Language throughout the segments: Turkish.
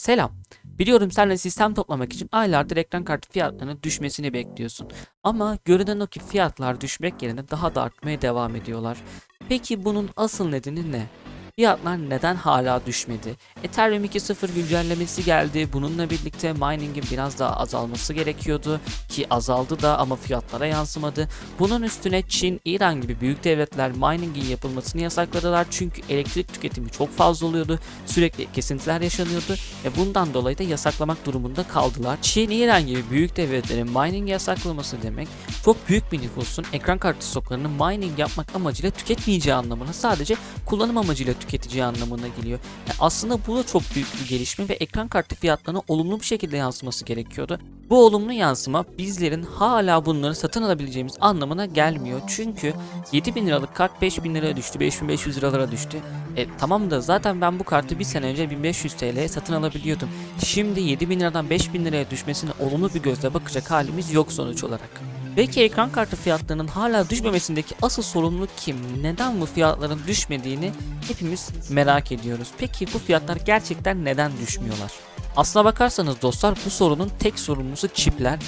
Selam. Biliyorum sen de sistem toplamak için aylardır ekran kartı fiyatlarının düşmesini bekliyorsun. Ama görünen o ki fiyatlar düşmek yerine daha da artmaya devam ediyorlar. Peki bunun asıl nedeni ne? Fiyatlar neden hala düşmedi? Ethereum 2.0 güncellemesi geldi. Bununla birlikte mining'in biraz daha azalması gerekiyordu ki azaldı da ama fiyatlara yansımadı. Bunun üstüne Çin, İran gibi büyük devletler mining'in yapılmasını yasakladılar çünkü elektrik tüketimi çok fazla oluyordu. Sürekli kesintiler yaşanıyordu ve bundan dolayı da yasaklamak durumunda kaldılar. Çin, İran gibi büyük devletlerin mining yasaklaması demek çok büyük bir nüfusun ekran kartı stoklarını mining yapmak amacıyla tüketmeyeceği anlamına sadece kullanım amacıyla tüketeceği anlamına geliyor. Yani aslında bu da çok büyük bir gelişme ve ekran kartı fiyatlarına olumlu bir şekilde yansıması gerekiyordu. Bu olumlu yansıma bizlerin hala bunları satın alabileceğimiz anlamına gelmiyor. Çünkü 7000 liralık kart 5000 liraya düştü, 5500 liralara düştü. E tamam da zaten ben bu kartı bir sene önce 1500 TL'ye satın alabiliyordum. Şimdi 7000 liradan 5000 liraya düşmesine olumlu bir gözle bakacak halimiz yok sonuç olarak. Peki ekran kartı fiyatlarının hala düşmemesindeki asıl sorumluluk kim? Neden bu fiyatların düşmediğini hepimiz merak ediyoruz. Peki bu fiyatlar gerçekten neden düşmüyorlar? Aslına bakarsanız dostlar bu sorunun tek sorumlusu çipler.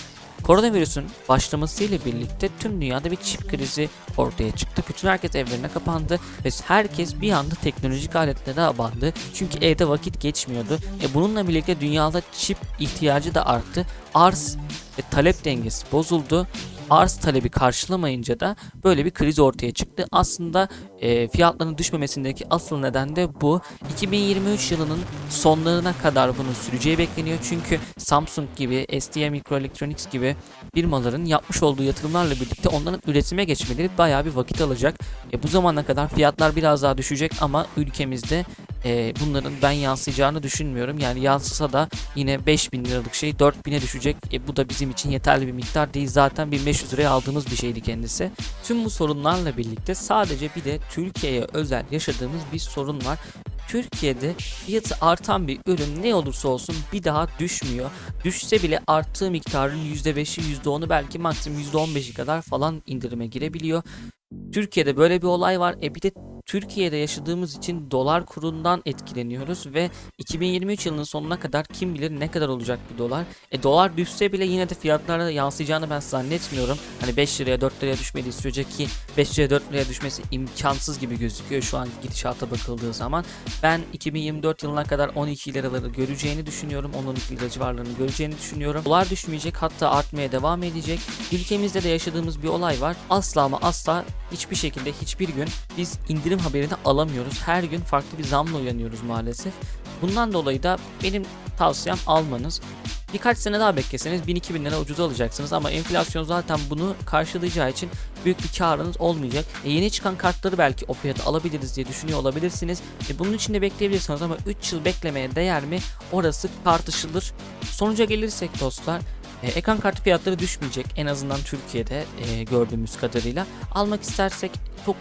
Koronavirüsün başlamasıyla birlikte tüm dünyada bir çip krizi ortaya çıktı. Bütün herkes evlerine kapandı ve herkes bir anda teknolojik aletlere abandı. Çünkü evde vakit geçmiyordu. E bununla birlikte dünyada çip ihtiyacı da arttı. Arz ve talep dengesi bozuldu arz talebi karşılamayınca da böyle bir kriz ortaya çıktı. Aslında e, fiyatların düşmemesindeki asıl neden de bu. 2023 yılının sonlarına kadar bunun süreceği bekleniyor. Çünkü Samsung gibi, ST Microelectronics gibi firmaların yapmış olduğu yatırımlarla birlikte onların üretime geçmeleri bayağı bir vakit alacak. E, bu zamana kadar fiyatlar biraz daha düşecek ama ülkemizde e, bunların ben yansıyacağını düşünmüyorum. Yani yansısa da yine 5000 liralık şey 4000'e düşecek. E, bu da bizim için yeterli bir miktar değil. Zaten 1500 liraya aldığımız bir şeydi kendisi. Tüm bu sorunlarla birlikte sadece bir de Türkiye'ye özel yaşadığımız bir sorun var. Türkiye'de fiyatı artan bir ürün ne olursa olsun bir daha düşmüyor. Düşse bile arttığı miktarın %5'i %10'u belki maksimum %15'i kadar falan indirime girebiliyor. Türkiye'de böyle bir olay var. E bir de Türkiye'de yaşadığımız için dolar kurundan etkileniyoruz ve 2023 yılının sonuna kadar kim bilir ne kadar olacak bir dolar. E dolar düşse bile yine de fiyatlara yansıyacağını ben zannetmiyorum. Hani 5 liraya 4 liraya düşmediği sürece ki 5 liraya 4 liraya düşmesi imkansız gibi gözüküyor şu anki gidişata bakıldığı zaman. Ben 2024 yılına kadar 12 liraları göreceğini düşünüyorum. 10-12 lira civarlarını göreceğini düşünüyorum. Dolar düşmeyecek hatta artmaya devam edecek. Ülkemizde de yaşadığımız bir olay var. Asla ama asla hiçbir şekilde hiçbir gün biz indirim haberini alamıyoruz. Her gün farklı bir zamla uyanıyoruz maalesef. Bundan dolayı da benim tavsiyem almanız. Birkaç sene daha bekleseniz 1000-2000 lira ucuza alacaksınız ama enflasyon zaten bunu karşılayacağı için büyük bir karınız olmayacak. E yeni çıkan kartları belki o fiyata alabiliriz diye düşünüyor olabilirsiniz. E bunun için de bekleyebilirsiniz ama 3 yıl beklemeye değer mi? Orası tartışılır. Sonuca gelirsek dostlar e, ekran kartı fiyatları düşmeyecek en azından Türkiye'de e, gördüğümüz kadarıyla. Almak istersek çok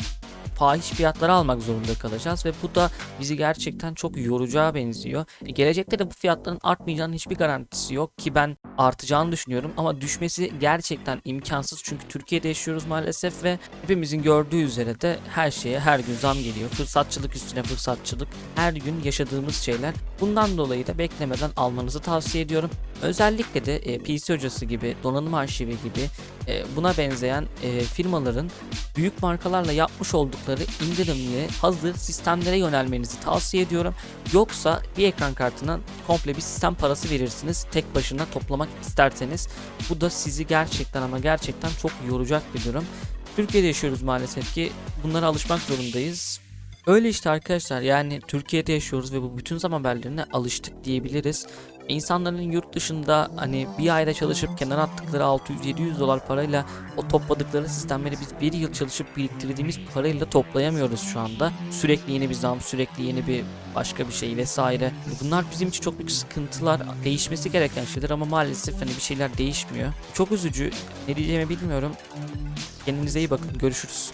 fahiş fiyatlara almak zorunda kalacağız ve bu da bizi gerçekten çok yoracağı benziyor. E, gelecekte de bu fiyatların artmayacağının hiçbir garantisi yok ki ben artacağını düşünüyorum ama düşmesi gerçekten imkansız çünkü Türkiye'de yaşıyoruz maalesef ve hepimizin gördüğü üzere de her şeye her gün zam geliyor. Fırsatçılık üstüne fırsatçılık her gün yaşadığımız şeyler. Bundan dolayı da beklemeden almanızı tavsiye ediyorum. Özellikle de e, PC hocası gibi, donanım arşivi gibi e, buna benzeyen e, firmaların büyük markalarla yapmış oldukları indirimli hazır sistemlere yönelmenizi tavsiye ediyorum. Yoksa bir ekran kartına komple bir sistem parası verirsiniz tek başına toplamak isterseniz. Bu da sizi gerçekten ama gerçekten çok yoracak bir durum. Türkiye'de yaşıyoruz maalesef ki bunlara alışmak zorundayız. Öyle işte arkadaşlar yani Türkiye'de yaşıyoruz ve bu bütün zam haberlerine alıştık diyebiliriz. İnsanların yurt dışında hani bir ayda çalışıp kenara attıkları 600-700 dolar parayla o topladıkları sistemleri biz bir yıl çalışıp biriktirdiğimiz parayla toplayamıyoruz şu anda. Sürekli yeni bir zam, sürekli yeni bir başka bir şey vesaire. Bunlar bizim için çok büyük sıkıntılar, değişmesi gereken şeyler ama maalesef hani bir şeyler değişmiyor. Çok üzücü. Ne diyeceğimi bilmiyorum. Kendinize iyi bakın. Görüşürüz.